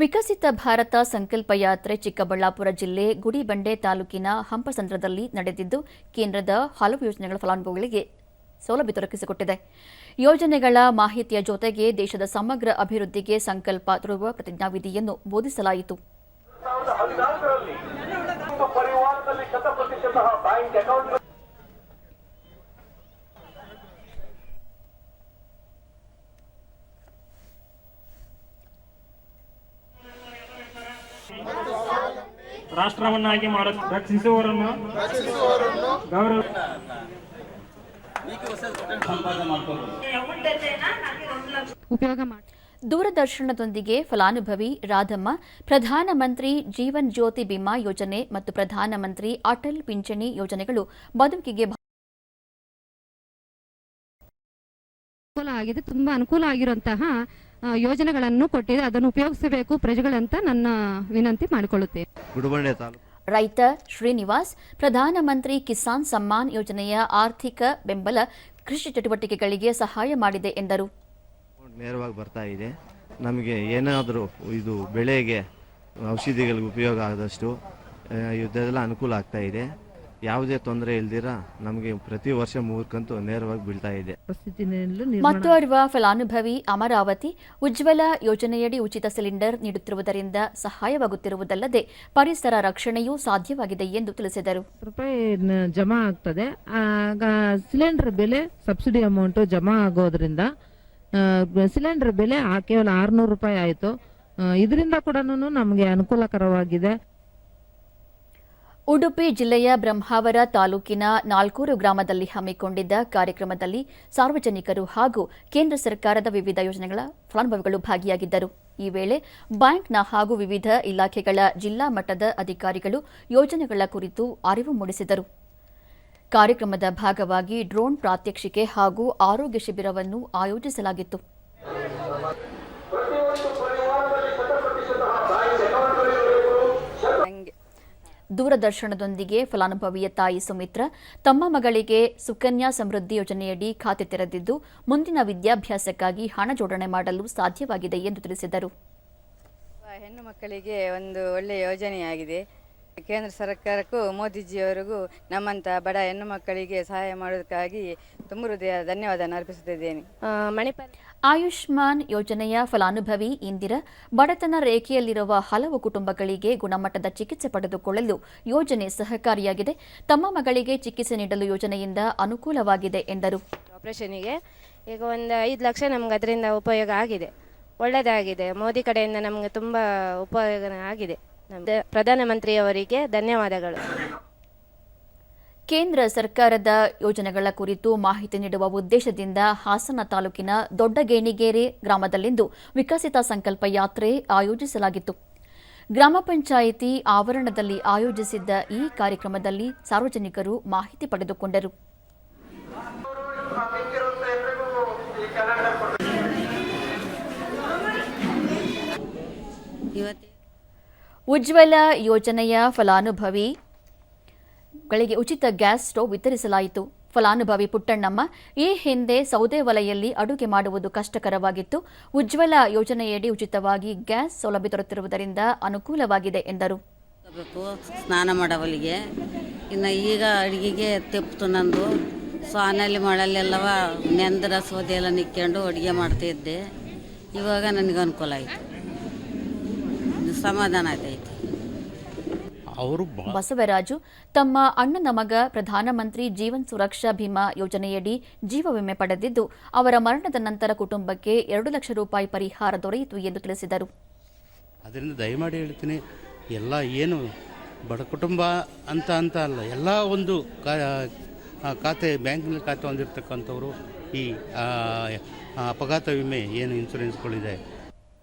ವಿಕಸಿತ ಭಾರತ ಸಂಕಲ್ಪ ಯಾತ್ರೆ ಚಿಕ್ಕಬಳ್ಳಾಪುರ ಜಿಲ್ಲೆ ಗುಡಿಬಂಡೆ ತಾಲೂಕಿನ ಹಂಪಸಂದ್ರದಲ್ಲಿ ನಡೆದಿದ್ದು, ಕೇಂದ್ರದ ಹಲವು ಯೋಜನೆಗಳ ಫಲಾನುಭವಿಗಳಿಗೆ ಸೌಲಭ್ಯ ದೊರಕಿಸಿಕೊಟ್ಟಿದೆ. ಯೋಜನೆಗಳ ಮಾಹಿತಿಯ ಜೊತೆಗೆ ದೇಶದ ಸಮಗ್ರ ಅಭಿವೃದ್ಧಿಗೆ ಸಂಕಲ್ಪ ತರುವ ಪ್ರತಿಜ್ಞಾವಿಧಿಯನ್ನು ಬೋಧಿಸಲಾಯಿತು. ರಾಷ್ಟ್ರವನ್ನಾಗಿ ಮಾಡ ರಕ್ಷಿಸುವವರನ್ನು ಗೌರವ ಉಪಯೋಗ ಮಾಡಿ ದೂರದರ್ಶನದೊಂದಿಗೆ ಫಲಾನುಭವಿ ರಾಧಮ್ಮ ಪ್ರಧಾನಮಂತ್ರಿ ಜೀವನ್ ಜ್ಯೋತಿ ಬಿಮಾ ಯೋಜನೆ ಮತ್ತು ಪ್ರಧಾನಮಂತ್ರಿ ಅಟಲ್ ಪಿಂಚಣಿ ಯೋಜನೆಗಳು ಬದುಕಿಗೆ ಅನುಕೂಲ ಆಗಿದೆ. ತುಂಬಾ ಅನುಕೂಲ ಆಗಿರುವಂತಹ ಯೋಜನೆಗಳನ್ನು ಕೊಟ್ಟಿದೆ. ಅದನ್ನು ಉಪಯೋಗಿಸಬೇಕು ಪ್ರಜೆಗಳಂತ ನನ್ನ ವಿನಂತಿ ಮಾಡಿಕೊಳ್ಳುತ್ತೇನೆ. ರೈತ ಶ್ರೀನಿವಾಸ್ ಪ್ರಧಾನಮಂತ್ರಿ ಕಿಸಾನ್ ಸಮ್ಮಾನ್ ಯೋಜನೆಯ ಆರ್ಥಿಕ ಬೆಂಬಲ ಕೃಷಿ ಚಟುವಟಿಕೆಗಳಿಗೆ ಸಹಾಯ ಮಾಡಿದೆ ಎಂದರು. ನೇರವಾಗಿ ಬರ್ತಾ ಇದೆ. ನಮಗೆ ಏನಾದರೂ ಇದು ಬೆಳೆಗೆ ಔಷಧಿಗಳಿಗೆ ಉಪಯೋಗ ಆದಷ್ಟು ಯುದ್ಧದಲ್ಲ ಇದೆಲ್ಲ ಅನುಕೂಲ ಆಗ್ತಾ ಇದೆ. ಯಾವುದೇ ತೊಂದರೆ ಇಲ್ದಿರ ನಮಗೆ ಪ್ರತಿ ವರ್ಷ ಮೂರ್ಕಂತೂ ಕಂತು ನೇರವಾಗಿ ಬೀಳ್ತಾ ಇದೆ. ಪರಿಸ್ಥಿತಿನಲ್ಲೂ ಮತ್ತೋರ್ವ ಫಲಾನುಭವಿ ಅಮರಾವತಿ ಉಜ್ವಲ ಯೋಜನೆಯಡಿ ಉಚಿತ ಸಿಲಿಂಡರ್ ನೀಡುತ್ತಿರುವುದರಿಂದ ಸಹಾಯವಾಗುತ್ತಿರುವುದಲ್ಲದೆ ಪರಿಸರ ರಕ್ಷಣೆಯೂ ಸಾಧ್ಯವಾಗಿದೆ ಎಂದು ತಿಳಿಸಿದರು. ರೂಪಾಯಿ ಜಮಾ ಆಗ್ತದೆ. ಆಗ ಸಿಲಿಂಡರ್ ಬೆಲೆ ಸಬ್ಸಿಡಿ ಅಮೌಂಟ್ ಜಮಾ ಆಗೋದ್ರಿಂದ ಸಿಲಿಂಡರ್ ಬೆಲೆ ಕೇವಲ ಆರ್ನೂರು ರೂಪಾಯಿ ಆಯಿತು. ಇದರಿಂದ ಕೂಡ ನಮಗೆ ಅನುಕೂಲಕರವಾಗಿದೆ. ಉಡುಪಿ ಜಿಲ್ಲೆಯ ಬ್ರಹ್ಮಾವರ ತಾಲೂಕಿನ ನಾಲ್ಕೂರು ಗ್ರಾಮದಲ್ಲಿ ಹಮ್ಮಿಕೊಂಡಿದ್ದ ಕಾರ್ಯಕ್ರಮದಲ್ಲಿ ಸಾರ್ವಜನಿಕರು ಹಾಗೂ ಕೇಂದ್ರ ಸರ್ಕಾರದ ವಿವಿಧ ಯೋಜನೆಗಳ ಫಲಾನುಭವಿಗಳು ಭಾಗಿಯಾಗಿದ್ದರು. ಈ ವೇಳೆ ಬ್ಯಾಂಕ್ನ ಹಾಗೂ ವಿವಿಧ ಇಲಾಖೆಗಳ ಜಿಲ್ಲಾ ಮಟ್ಟದ ಅಧಿಕಾರಿಗಳು ಯೋಜನೆಗಳ ಕುರಿತು ಅರಿವು ಮೂಡಿಸಿದರು. ಕಾರ್ಯಕ್ರಮದ ಭಾಗವಾಗಿ ಡ್ರೋನ್ ಪ್ರಾತ್ಯಕ್ಷಿಕೆ ಹಾಗೂ ಆರೋಗ್ಯ ಶಿಬಿರವನ್ನು ಆಯೋಜಿಸಲಾಗಿತ್ತು. ದೂರದರ್ಶನದೊಂದಿಗೆ ಫಲಾನುಭವಿಯ ತಾಯಿ ಸುಮಿತ್ರ ತಮ್ಮ ಮಗಳಿಗೆ ಸುಕನ್ಯಾ ಸಮೃದ್ಧಿ ಯೋಜನೆಯಡಿ ಖಾತೆ ತೆರೆದಿದ್ದು, ಮುಂದಿನ ವಿದ್ಯಾಭ್ಯಾಸಕ್ಕಾಗಿ ಹಣ ಜೋಡಣೆ ಮಾಡಲು ಸಾಧ್ಯವಾಗಿದೆ ಎಂದು ತಿಳಿಸಿದರು. ಹೆಣ್ಣು ಮಕ್ಕಳಿಗೆ ಒಂದು ಒಳ್ಳೆಯ ಯೋಜನೆಯಾಗಿದೆ. ಕೇಂದ್ರ ಸರ್ಕಾರಕ್ಕೂ ಮೋದಿಜಿಯವರಿಗೂ ನಮ್ಮಂಥ ಬಡ ಹೆಣ್ಣು ಮಕ್ಕಳಿಗೆ ಸಹಾಯ ಮಾಡೋದಕ್ಕಾಗಿ ತುಂಬ ಹೃದಯ ಧನ್ಯವಾದ ಅರ್ಪಿಸುತ್ತಿದ್ದೇನೆ. ಮಣಿಪಾಲ. ಆಯುಷ್ಮಾನ್ ಯೋಜನೆಯ ಫಲಾನುಭವಿ ಇಂದಿರಾ ಬಡತನ ರೇಖೆಯಲ್ಲಿರುವ ಹಲವು ಕುಟುಂಬಗಳಿಗೆ ಗುಣಮಟ್ಟದ ಚಿಕಿತ್ಸೆ ಪಡೆದುಕೊಳ್ಳಲು ಯೋಜನೆ ಸಹಕಾರಿಯಾಗಿದೆ. ತಮ್ಮ ಮಗಳಿಗೆ ಚಿಕಿತ್ಸೆ ನೀಡಲು ಯೋಜನೆಯಿಂದ ಅನುಕೂಲವಾಗಿದೆ ಎಂದರು. ಆಪರೇಷನ್ಗೆ ಈಗ ಒಂದು ಐದು ಲಕ್ಷ ನಮ್ಗೆ ಅದರಿಂದ ಉಪಯೋಗ ಆಗಿದೆ. ಒಳ್ಳೆಯದಾಗಿದೆ ಮೋದಿ ಕಡೆಯಿಂದ ನಮಗೆ ತುಂಬ ಉಪಯೋಗ ಆಗಿದೆ. ಪ್ರಧಾನಮಂತ್ರಿಯವರಿಗೆ ಧನ್ಯವಾದಗಳು. ಕೇಂದ್ರ ಸರ್ಕಾರದ ಯೋಜನೆಗಳ ಕುರಿತು ಮಾಹಿತಿ ನೀಡುವ ಉದ್ದೇಶದಿಂದ ಹಾಸನ ತಾಲೂಕಿನ ದೊಡ್ಡಗೇಣಿಗೇರಿ ಗ್ರಾಮದಲ್ಲಿಂದು ವಿಕಸಿತ ಸಂಕಲ್ಪ ಯಾತ್ರೆ ಆಯೋಜಿಸಲಾಗಿತ್ತು. ಗ್ರಾಮ ಪಂಚಾಯಿತಿ ಆವರಣದಲ್ಲಿ ಆಯೋಜಿಸಿದ್ದ ಈ ಕಾರ್ಯಕ್ರಮದಲ್ಲಿ ಸಾರ್ವಜನಿಕರು ಮಾಹಿತಿ ಪಡೆದುಕೊಂಡರು. ಇವತ್ತು ಉಜ್ವಲ ಯೋಜನೆಯ ಫಲಾನುಭವಿಗಳಿಗೆ ಉಚಿತ ಗ್ಯಾಸ್ ಸ್ಟೋವ್ ವಿತರಿಸಲಾಯಿತು. ಫಲಾನುಭವಿ ಪುಟ್ಟಣ್ಣಮ್ಮ, ಈ ಹಿಂದೆ ಸೌದೆ ವಲಯಲ್ಲಿ ಅಡುಗೆ ಮಾಡುವುದು ಕಷ್ಟಕರವಾಗಿತ್ತು. ಉಜ್ವಲ ಯೋಜನೆಯಡಿ ಉಚಿತವಾಗಿ ಗ್ಯಾಸ್ ಸೌಲಭ್ಯ ದೊರೆತಿರುವುದರಿಂದ ಅನುಕೂಲವಾಗಿದೆ ಎಂದರು. ಸ್ನಾನ ಮಾಡವಲಿಗೆ ಇನ್ನು ಈಗ ಅಡುಗೆಗೆ ತೆಪ್ತು ನಂದು. ಸೊ ಆನಲ್ಲಿ ಮಳಲೆಲ್ಲವ ನೆಂದರ ಸೌದೆ ಎಲ್ಲ ನಿಕ್ಕೊಂಡು ಅಡುಗೆ ಮಾಡ್ತಾ ಇದ್ದೆ ಇವಾಗ ನನಗೆ ಅನುಕೂಲ ಆಯಿತು. ಸಮಾಧಾನ ಆಯ್ತೈತಿ ಅವರು ಬಸವರಾಜು ತಮ್ಮ ಅಣ್ಣನ ಮಗ ಪ್ರಧಾನಮಂತ್ರಿ ಜೀವನ್ ಸುರಕ್ಷಾ ಭೀಮಾ ಯೋಜನೆಯಡಿ ಜೀವ ವಿಮೆ ಪಡೆದಿದ್ದು ಅವರ ಮರಣದ ನಂತರ ಕುಟುಂಬಕ್ಕೆ ಎರಡು ಲಕ್ಷ ರೂಪಾಯಿ ಪರಿಹಾರ ದೊರೆಯಿತು ಎಂದು ತಿಳಿಸಿದರು. ಅದರಿಂದ ದಯಮಾಡಿ ಹೇಳ್ತೀನಿ ಎಲ್ಲ ಏನು ಬಡ ಕುಟುಂಬ ಅಂತ ಅಂತ ಅಲ್ಲ ಎಲ್ಲ ಒಂದು ಖಾತೆ ಬ್ಯಾಂಕ್ನಲ್ಲಿ ಖಾತೆ ಹೊಂದಿರತಕ್ಕಂಥವ್ರು ಈ ಅಪಘಾತ ವಿಮೆ ಏನು ಇನ್ಸೂರೆನ್ಸ್ಗಳಿದೆ